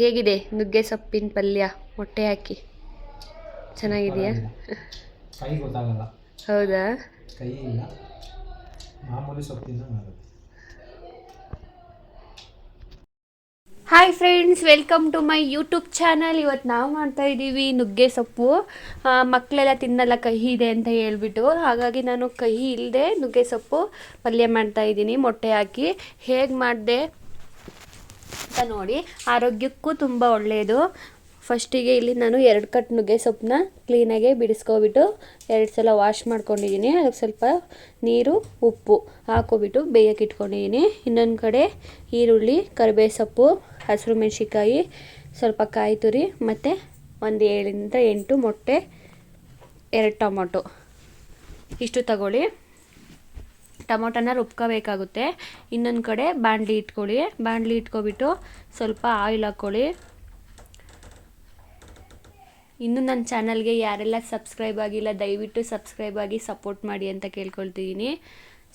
ಹೇಗಿದೆ ನುಗ್ಗೆ ಸೊಪ್ಪಿನ ಪಲ್ಯ? ಮೊಟ್ಟೆ ಹಾಕಿ. ಚೆನ್ನಾಗಿದೆಯಾ? ಕೈ ಗೊತ್ತಾಗಲ್ಲ. ಹೌದಾ? ಕೈ ಇಲ್ಲ. ಮಾಮೂಲಿ ಸೊಪ್ಪಿನ hi friends welcome to my YouTube channel ಇವತ್ತು ನಾವು ಮಾಡ್ತಾ ಇದ್ದೀವಿ ನುಗ್ಗೆ ಸೊಪ್ಪು. ಮಕ್ಕಳೆಲ್ಲ ತಿನ್ನಲ್ಲ ಕಹಿ ಇದೆ ಅಂತ ಹೇಳ್ಬಿಟ್ಟು. ಹಾಗಾಗಿ ನಾನು ಕಹಿ ಇಲ್ಲದೆ ನುಗ್ಗೆ ಸೊಪ್ಪು ಪಲ್ಯ ಮಾಡ್ತಾ ಇದ್ದೀನಿ ಮೊಟ್ಟೆ ಹಾಕಿ. ಹೇಗೆ ಮಾಡಿದೆ? ಅಂತ ನೋಡಿ. ಆರೋಗ್ಯಕ್ಕೂ ತುಂಬ ಒಳ್ಳೆಯದು ಫಸ್ಟಿಗೆ ಇಲ್ಲಿ ನಾನು ಎರಡು ಕಟ್ ನುಗ್ಗೆ ಸೊಪ್ಪನ್ನ ಕ್ಲೀನಾಗೆ ಬಿಡಿಸ್ಕೊಬಿಟ್ಟು ಎರಡು ಸಲ ವಾಶ್ ಮಾಡ್ಕೊಂಡಿದ್ದೀನಿ ಅದಕ್ಕೆ ಸ್ವಲ್ಪ ನೀರು, ಉಪ್ಪು ಹಾಕೋಬಿಟ್ಟು ಬೇಯಕ್ಕೆ ಇಟ್ಕೊಂಡಿದ್ದೀನಿ ಇನ್ನೊಂದು ಕಡೆ ಈರುಳ್ಳಿ ಕರಿಬೇವು ಸೊಪ್ಪು, ಹಸಿರು ಮೆಣಸಿಕಾಯಿ ಸ್ವಲ್ಪ ಕಾಯಿ ತುರಿ ಮತ್ತು ಒಂದು ಏಳಿಂದ ಎಂಟು ಮೊಟ್ಟೆ, ಎರಡು ಟೊಮೊಟೊ. ಇಷ್ಟು ತಗೊಳ್ಳಿ. ಟೊಮೊಟೊನ ರುಬ್ಕೋಬೇಕಾಗುತ್ತೆ. ಇನ್ನೊಂದು ಕಡೆ ಬಾಣಲಿ ಇಟ್ಕೊಳ್ಳಿ. ಬಾಣಲಿ ಇಟ್ಕೊಬಿಟ್ಟು ಸ್ವಲ್ಪ ಆಯಿಲ್ ಹಾಕ್ಕೊಳ್ಳಿ. ಇನ್ನು ನನ್ನ ಚಾನಲ್ಗೆ ಯಾರೆಲ್ಲ ಸಬ್ಸ್ಕ್ರೈಬ್ ಆಗಿಲ್ಲ, ದಯವಿಟ್ಟು ಸಬ್ಸ್ಕ್ರೈಬ್ ಆಗಿ ಸಪೋರ್ಟ್ ಮಾಡಿ ಅಂತ ಕೇಳ್ಕೊಳ್ತಿದ್ದೀನಿ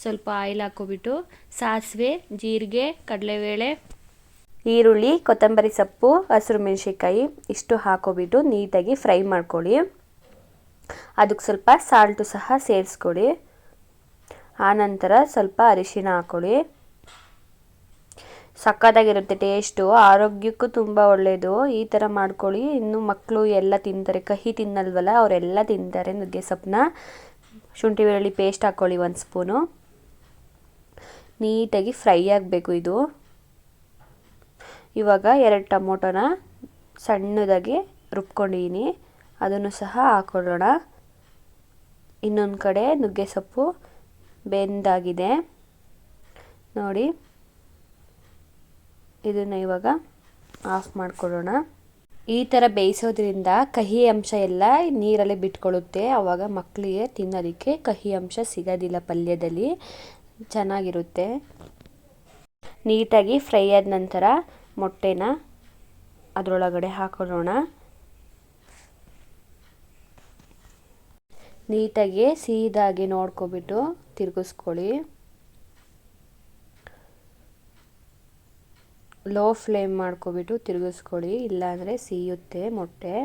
ಸ್ವಲ್ಪ ಆಯಿಲ್ ಹಾಕ್ಕೊಬಿಟ್ಟು ಸಾಸಿವೆ, ಜೀರಿಗೆ, ಕಡಲೆಬೇಳೆ, ಈರುಳ್ಳಿ, ಕೊತ್ತಂಬರಿ ಸೊಪ್ಪು, ಹಸಿರು ಮೆಣಸಿನ್ಕಾಯಿ ಇಷ್ಟು ಹಾಕೋಬಿಟ್ಟು ನೀಟಾಗಿ ಫ್ರೈ ಮಾಡ್ಕೊಳ್ಳಿ. ಅದಕ್ಕೆ ಸ್ವಲ್ಪ ಸಾಲ್ಟು ಸಹ ಸೇರಿಸ್ಕೊಳ್ಳಿ. ಆನಂತರ ಸ್ವಲ್ಪ ಅರಿಶಿನ ಹಾಕೊಳ್ಳಿ. ಸಕ್ಕತ್ತಾಗಿರುತ್ತೆ ಟೇಸ್ಟು ಆರೋಗ್ಯಕ್ಕೂ ತುಂಬ ಒಳ್ಳೆಯದು ಈ ಥರ ಮಾಡ್ಕೊಳ್ಳಿ. ಇನ್ನು ಮಕ್ಕಳು ಎಲ್ಲ ತಿಂತಾರೆ. ಕಹಿ ತಿನ್ನಲ್ವಲ್ಲ, ಅವರೆಲ್ಲ ತಿಂತಾರೆ ನುಗ್ಗೆ ಸೊಪ್ಪನ್ನ. ಶುಂಠಿ ಬೆಳ್ಳುಳ್ಳಿ ಪೇಸ್ಟ್ ಹಾಕ್ಕೊಳ್ಳಿ ಒಂದು ಸ್ಪೂನು ನೀಟಾಗಿ ಫ್ರೈ ಆಗಬೇಕು ಇದು. ಇವಾಗ ಎರಡು ಟೊಮೊಟೊನ ಸಣ್ಣದಾಗಿ ರುಬ್ಕೊಂಡಿದ್ದೀನಿ. ಅದನ್ನು ಸಹ ಹಾಕೊಳ್ಳೋಣ. ಇನ್ನೊಂದು ಕಡೆ ನುಗ್ಗೆ ಸೊಪ್ಪು. ಬೆಂದಾಗಿದೆ. ನೋಡಿ. ಇದನ್ನು ಇವಾಗ ಆಫ್ ಮಾಡ್ಕೊಳ್ಳೋಣ. ಈ ಥರ ಬೇಯಿಸೋದ್ರಿಂದ ಕಹಿ ಅಂಶ ಎಲ್ಲ ನೀರಲ್ಲೇ ಬಿಟ್ಕೊಳ್ಳುತ್ತೆ. ಆವಾಗ ಮಕ್ಕಳಿಗೆ ತಿನ್ನೋದಕ್ಕೆ ಕಹಿ ಅಂಶ ಸಿಗೋದಿಲ್ಲ ಪಲ್ಯದಲ್ಲಿ. ಚೆನ್ನಾಗಿರುತ್ತೆ. ನೀಟಾಗಿ ಫ್ರೈ ಆದ ನಂತರ ಮೊಟ್ಟೆನ ಅದರೊಳಗಡೆ ಹಾಕೊಳ್ಳೋಣ. ನೀಟಾಗಿ ಸೀದಾಗಿ ನೋಡ್ಕೊಬಿಟ್ಟು ತಿರುಗಿಸ್ಕೊಳ್ಳಿ. ಲೋ ಫ್ಲೇಮ್ ಮಾಡ್ಕೊಬಿಟ್ಟು ತಿರುಗಿಸ್ಕೊಳ್ಳಿ, ಇಲ್ಲಾಂದರೆ ಸೀಯುತ್ತೆ ಮೊಟ್ಟೆ.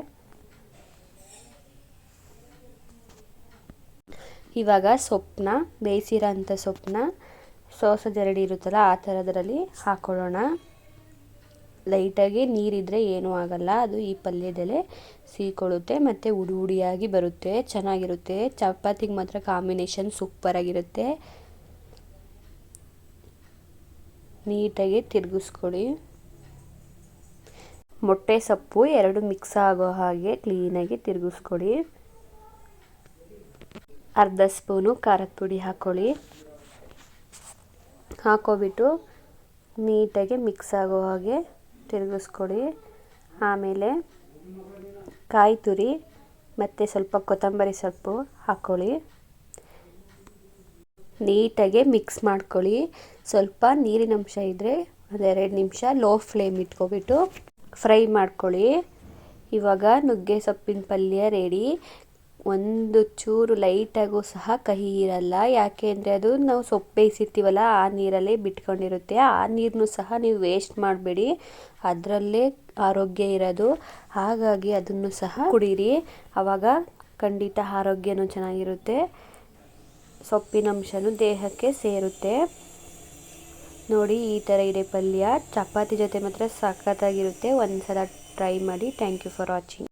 ಇವಾಗ ಸೊಪ್ಪನ್ನ ಬೇಯಿಸಿರೋ ಅಂಥ ಸೊಪ್ಪನ್ನ ಸೋಸ ಜರಡಿ ಇರುತ್ತಲ್ಲ ಆ ಥರದ್ರಲ್ಲಿ ಹಾಕೊಳ್ಳೋಣ. ಲೈಟಾಗಿ ನೀರಿದ್ರೆ ಏನೂ ಆಗಲ್ಲ. ಅದು ಈ ಪಲ್ಯದಲ್ಲೇ ಸೀಕೊಳ್ಳುತ್ತೆ ಮತ್ತು ಉಡಿ ಉಡಿಯಾಗಿ ಬರುತ್ತೆ. ಚೆನ್ನಾಗಿರುತ್ತೆ. ಚಪಾತಿಗೆ ಮಾತ್ರ ಕಾಂಬಿನೇಷನ್ ಸೂಪರಾಗಿರುತ್ತೆ ನೀಟಾಗಿ ತಿರುಗಿಸ್ಕೊಳ್ಳಿ. ಮೊಟ್ಟೆ ಸೊಪ್ಪು ಎರಡು ಮಿಕ್ಸ್ ಆಗೋ ಹಾಗೆ ಕ್ಲೀನಾಗಿ ತಿರುಗಿಸ್ಕೊಳ್ಳಿ. ಅರ್ಧ ಸ್ಪೂನು ಖಾರದ ಪುಡಿ ಹಾಕ್ಕೊಳ್ಳಿ ಹಾಕೋಬಿಟ್ಟು ನೀಟಾಗಿ ಮಿಕ್ಸ್ ಆಗೋ ಹಾಗೆ ತಿರುಗಿಸ್ಕೊಳ್ಳಿ ಆಮೇಲೆ ಕಾಯಿ ತುರಿ ಮತ್ತು ಸ್ವಲ್ಪ ಕೊತ್ತಂಬರಿ ಸೊಪ್ಪು ಹಾಕ್ಕೊಳ್ಳಿ ನೀಟಾಗಿ ಮಿಕ್ಸ್ ಮಾಡ್ಕೊಳ್ಳಿ. ಸ್ವಲ್ಪ ನೀರಿನ ಅಂಶ ಇದ್ದರೆ ಒಂದೆರಡು ನಿಮಿಷ ಲೋ ಫ್ಲೇಮ್ ಇಟ್ಕೊಬಿಟ್ಟು ಫ್ರೈ ಮಾಡ್ಕೊಳ್ಳಿ. ಇವಾಗ ನುಗ್ಗೆ ಸೊಪ್ಪಿನ ಪಲ್ಯ ರೆಡಿ ಒಂದು ಚೂರು ಲೈಟಾಗೂ ಸಹ ಕಹಿ ಇರಲ್ಲ. ಯಾಕೆ ಅಂದರೆ ಅದು ನಾವು ಸೊಪ್ಪು ಬೇಯಿಸಿರ್ತೀವಲ್ಲ ಆ ನೀರಲ್ಲೇ ಬಿಟ್ಕೊಂಡಿರುತ್ತೆ. ಆ ನೀರನ್ನು ಸಹ ನೀವು ವೇಸ್ಟ್ ಮಾಡಬೇಡಿ. ಅದರಲ್ಲೇ ಆರೋಗ್ಯ ಇರೋದು. ಹಾಗಾಗಿ ಅದನ್ನು ಸಹ ಕುಡೀರಿ. ಆವಾಗ ಖಂಡಿತ ಆರೋಗ್ಯನೂ ಚೆನ್ನಾಗಿರುತ್ತೆ. ಸೊಪ್ಪಿನ ಅಂಶನೂ ದೇಹಕ್ಕೆ ಸೇರುತ್ತೆ. ನೋಡಿ, ಈ ಥರ ಇದೆ ಪಲ್ಯ. ಚಪಾತಿ ಜೊತೆ ಮಾತ್ರ ಸಖತ್ತಾಗಿರುತ್ತೆ. ಒಂದು ಸಲ ಟ್ರೈ ಮಾಡಿ. Thank you for watching